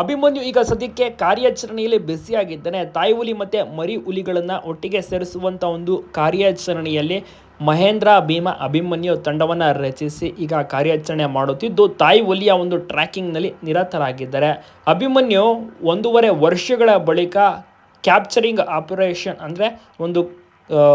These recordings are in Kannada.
ಅಭಿಮನ್ಯು ಈಗ ಸದ್ಯಕ್ಕೆ ಕಾರ್ಯಾಚರಣೆಯಲ್ಲಿ ಬ್ಯುಸಿಯಾಗಿದ್ದಾನೆ. ತಾಯಿ ಹುಲಿ ಮತ್ತು ಮರಿ ಹುಲಿಗಳನ್ನು ಒಟ್ಟಿಗೆ ಸೇರಿಸುವಂಥ ಒಂದು ಕಾರ್ಯಾಚರಣೆಯಲ್ಲಿ ಮಹೇಂದ್ರ ಭೀಮ ಅಭಿಮನ್ಯು ತಂಡವನ್ನು ರಚಿಸಿ ಈಗ ಕಾರ್ಯಾಚರಣೆ ಮಾಡುತ್ತಿದ್ದು, ತಾಯಿ ಹುಲಿಯ ಒಂದು ಟ್ರ್ಯಾಕಿಂಗ್ನಲ್ಲಿ ನಿರತರಾಗಿದ್ದಾರೆ. ಅಭಿಮನ್ಯು ಒಂದೂವರೆ ವರ್ಷಗಳ ಬಳಿಕ ಕ್ಯಾಪ್ಚರಿಂಗ್ ಆಪರೇಷನ್ ಅಂದರೆ ಒಂದು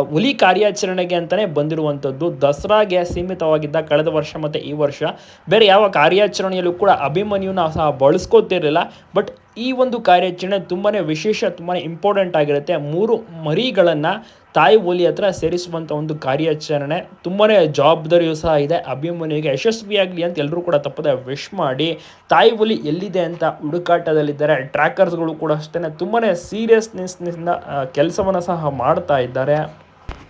ಹುಲಿ ಕಾರ್ಯಾಚರಣೆಗೆ ಅಂತಲೇ ಬಂದಿರುವಂಥದ್ದು. ದಸರಾಗೆ ಸೀಮಿತವಾಗಿದ್ದ ಕಳೆದ ವರ್ಷ ಮತ್ತು ಈ ವರ್ಷ. ಬೇರೆ ಯಾವ ಕಾರ್ಯಾಚರಣೆಯಲ್ಲೂ ಕೂಡ ಅಭಿಮನ್ಯುನ ಸಹ ಬಳಸ್ಕೋತಿರಲಿಲ್ಲ. ಬಟ್ ಈ ಒಂದು ಕಾರ್ಯಾಚರಣೆ ತುಂಬಾ ವಿಶೇಷ ತುಂಬಾ ಇಂಪಾರ್ಟೆಂಟ್ ಆಗಿರುತ್ತೆ. ಮೂರು ಮರಿಗಳನ್ನು ತಾಯಿ ಹುಲಿ ಹತ್ರ ಸೇರಿಸುವಂಥ ಒಂದು ಕಾರ್ಯಾಚರಣೆ ತುಂಬಾ ಜವಾಬ್ದಾರಿಯೂ ಸಹ ಇದೆ. ಅಭಿಮನ್ಯುಗೆ ಯಶಸ್ವಿಯಾಗಲಿ ಅಂತ ಎಲ್ಲರೂ ಕೂಡ ತಪ್ಪದೆ ವಿಶ್ ಮಾಡಿ ತಾಯಿ ಹುಲಿ ಎಲ್ಲಿದೆ ಅಂತ ಹುಡುಕಾಟದಲ್ಲಿದ್ದಾರೆ. ಟ್ರ್ಯಾಕರ್ಸ್ಗಳು ಕೂಡ ಅಷ್ಟೇ ತುಂಬಾ ಸೀರಿಯಸ್ನೆಸ್ನಿಂದ ಕೆಲಸವನ್ನು ಸಹ ಮಾಡ್ತಾ ಇದ್ದಾರೆ.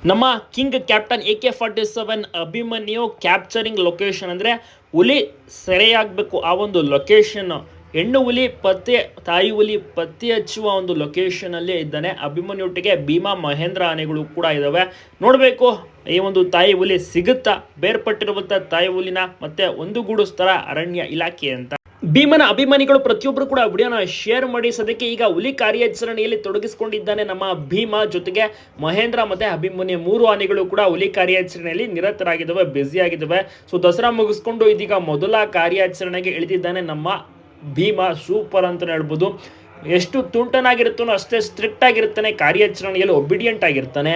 ನಮ್ಮ king captain A K forty seven Abhimanyu capturing location ಅಂದರೆ ಹುಲಿ ಸೆರೆಯಾಗಬೇಕು ಆ ಒಂದು ಲೊಕೇಶನ್ ಹೆಣ್ಣು ಹುಲಿ ಪತ್ತೆ, ತಾಯಿ ಹುಲಿ ಪತ್ತೆ ಹಚ್ಚುವ ಒಂದು ಲೊಕೇಶನಲ್ಲಿ ಇದ್ದಾನೆ. ಅಭಿಮನ್ಯುಟ್ಟಿಗೆ ಭೀಮಾ, ಮಹೇಂದ್ರ ಆನೆಗಳು ಕೂಡ ಇದ್ದಾವೆ. ನೋಡಬೇಕು, ಈ ಒಂದು ತಾಯಿ ಹುಲಿ ಸಿಗುತ್ತಾ? ಬೇರ್ಪಟ್ಟಿರುವಂಥ ತಾಯಿ ಹುಲಿನ ಮತ್ತೆ ಒಂದು ಗೂಡಿಸ್ತಾರ ಅರಣ್ಯ ಇಲಾಖೆ ಅಂತ. ಭೀಮನ ಅಭಿಮಾನಿಗಳು ಪ್ರತಿಯೊಬ್ಬರು ಕೂಡ ವಿಡಿಯೋನ ಶೇರ್ ಮಾಡಿ. ಸದ್ಯಕ್ಕೆ ಈಗ ಹುಲಿ ಕಾರ್ಯಾಚರಣೆಯಲ್ಲಿ ತೊಡಗಿಸಿಕೊಂಡಿದ್ದಾನೆ ನಮ್ಮ ಭೀಮ. ಜೊತೆಗೆ ಮಹೇಂದ್ರ ಮತ್ತೆ ಅಭಿಮನ್ಯ ಮೂರು ಆನೆಗಳು ಕೂಡ ಹುಲಿ ಕಾರ್ಯಾಚರಣೆಯಲ್ಲಿ ನಿರತರಾಗಿದ್ದಾವೆ ಬ್ಯುಸಿ ಆಗಿದ್ದಾವೆ ಸೊ ದಸರಾ ಮುಗಿಸ್ಕೊಂಡು ಇದೀಗ ಮೊದಲ ಕಾರ್ಯಾಚರಣೆಗೆ ಇಳಿದಿದ್ದಾನೆ ನಮ್ಮ ಭೀಮ ಸೂಪರ್ ಅಂತ ಹೇಳ್ಬೋದು. ಎಷ್ಟು ತುಂಟನಾಗಿರುತ್ತೋ ಅಷ್ಟೇ ಸ್ಟ್ರಿಕ್ಟ್ ಆಗಿರ್ತಾನೆ ಕಾರ್ಯಾಚರಣೆಯಲ್ಲಿ ಒಬಿಡಿಯಂಟ್ ಆಗಿರ್ತಾನೆ.